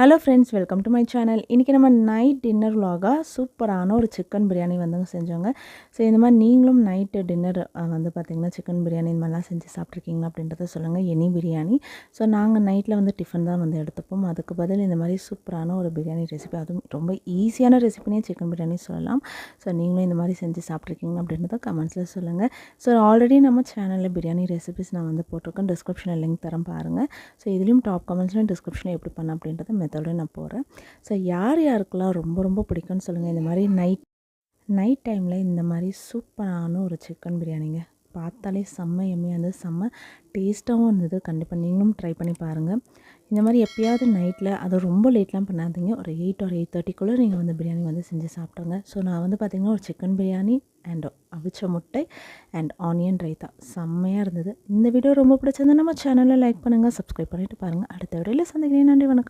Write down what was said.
Hello friends welcome to my channel இன்றைக்கி நம்ம night dinner விலாகாக சூப்பரான ஒரு சிக்கன் பிரியாணி வந்துங்க செஞ்சோங்க. ஸோ இந்த மாதிரி நீங்களும் நைட்டு டின்னர் வந்து பார்த்திங்கன்னா சிக்கன் பிரியாணி இந்த மாதிரிலாம் செஞ்சு சாப்பிட்ருக்கீங்களா அப்படின்றத சொல்லுங்கள் எனி பிரியாணி ஸோ நாங்கள் நைட்டில் வந்து டிஃபன் தான் வந்து எடுத்துப்போம். அதுக்கு பதில் இந்த மாதிரி சூப்பரான ஒரு பிரியாணி ரெசிபி அதுவும் ரொம்ப ஈஸியான ரெசிபினே சிக்கன் பிரியாணி சொல்லலாம். ஸோ நீங்களும் இந்த மாதிரி செஞ்சு சாப்பிட்ருக்கீங்க அப்படின்றத கமெண்ட்ஸில் சொல்லுங்கள் ஸோ ஆல்ரெடி நம்ம சேனலில் பிரியாணி ரெசிபிஸ் நான் வந்து போட்டிருக்கேன். டிஸ்கிரிப்ஷனில் லிங்க் தரம் பாருங்கள் ஸோ இதுலேயும் டாப் கமெண்ட்ஸ்லையும் டிஸ்கிரிப்ஷனில் எப்படி பண்ண அப்படின்றத மெத்தடோட நான் போகிறேன் ஸோ யார் யாருக்கெல்லாம் ரொம்ப ரொம்ப பிடிக்கும்னு சொல்லுங்கள் இந்த மாதிரி நைட் நைட் டைமில் இந்த மாதிரி சூப்பரான ஒரு சிக்கன் பிரியாணிங்க. பார்த்தாலே செம்ம எம்மையாக இருந்தது. செம்ம டேஸ்ட்டாகவும் இருந்தது. கண்டிப்பாக நீங்களும் ட்ரை பண்ணி பாருங்கள் இந்த மாதிரி எப்பயாவது நைட்டில் அது ரொம்ப லேட்லாம் பண்ணாதீங்க. ஒரு எயிட் ஒரு எயிட் தேர்ட்டிக்குள்ளே நீங்கள் வந்து பிரியாணி வந்து செஞ்சு சாப்பிட்டோங்க ஸோ நான் வந்து பார்த்திங்கன்னா ஒரு சிக்கன் பிரியாணி அண்ட் அவிச்ச முட்டை அண்ட் ஆனியன் ரைத்தா செம்மையாக இருந்தது. இந்த வீடியோ ரொம்ப பிடிச்சிருந்தா நம்ம சேனலில் லைக் பண்ணுங்கள் சப்ஸ்கிரைப் பண்ணிவிட்டு பாருங்கள் அடுத்த வீடியோவில் சந்திக்கிறேன். நன்றி வணக்கம்.